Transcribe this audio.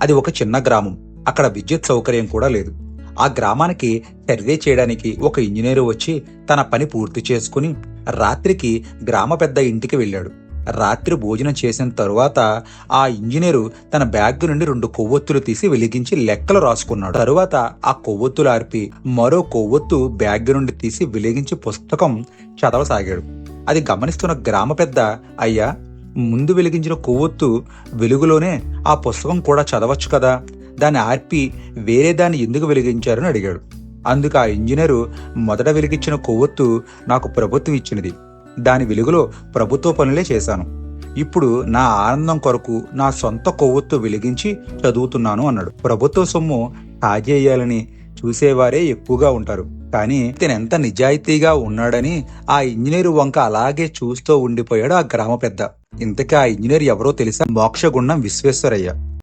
అది ఒక చిన్న గ్రామం. అక్కడ విద్యుత్ సౌకర్యం కూడా లేదు. ఆ గ్రామానికి సర్వే చేయడానికి ఒక ఇంజనీరు వచ్చి తన పని పూర్తి చేసుకుని రాత్రికి గ్రామ పెద్ద ఇంటికి వెళ్ళాడు. రాత్రి భోజనం చేసిన తరువాత ఆ ఇంజనీరు తన బ్యాగ్ నుండి రెండు కొవ్వొత్తులు తీసి వెలిగించి లెక్కలు రాసుకున్నాడు. తరువాత ఆ కొవ్వొత్తులు ఆర్పి మరో కొవ్వొత్తు బ్యాగ్ నుండి తీసి వెలిగించి పుస్తకం చదవసాగాడు. అది గమనిస్తున్న గ్రామ పెద్ద అయ్యా ముందు వెలిగించిన కొవ్వొత్తు వెలుగులోనే ఆ పుస్తకం కూడా చదవచ్చు కదా? దాన్ని ఆర్పి వేరే దాన్ని ఎందుకు వెలిగించారని అడిగాడు. అందుకు ఆ ఇంజనీరు మొదట వెలిగించిన కొవ్వొత్తు నాకు ప్రభుత్వం ఇచ్చినది. దాని వెలుగులో ప్రభుత్వ పనులే చేశాను. ఇప్పుడు నా ఆనందం కొరకు నా సొంత కొవ్వొత్తు వెలిగించి చదువుతున్నాను అన్నాడు. ప్రభుత్వ సొమ్ము తాజేయాలని చూసేవారే ఎక్కువగా ఉంటారు. కానీ ఇతను ఎంత నిజాయితీగా ఉన్నాడని ఆ ఇంజనీరు వంక అలాగే చూస్తూ ఉండిపోయాడు ఆ గ్రామ పెద్ద. ఇంతకీ ఆ ఇంజనీర్ ఎవరో తెలుసా? మోక్షగుండం విశ్వేశ్వరయ్య.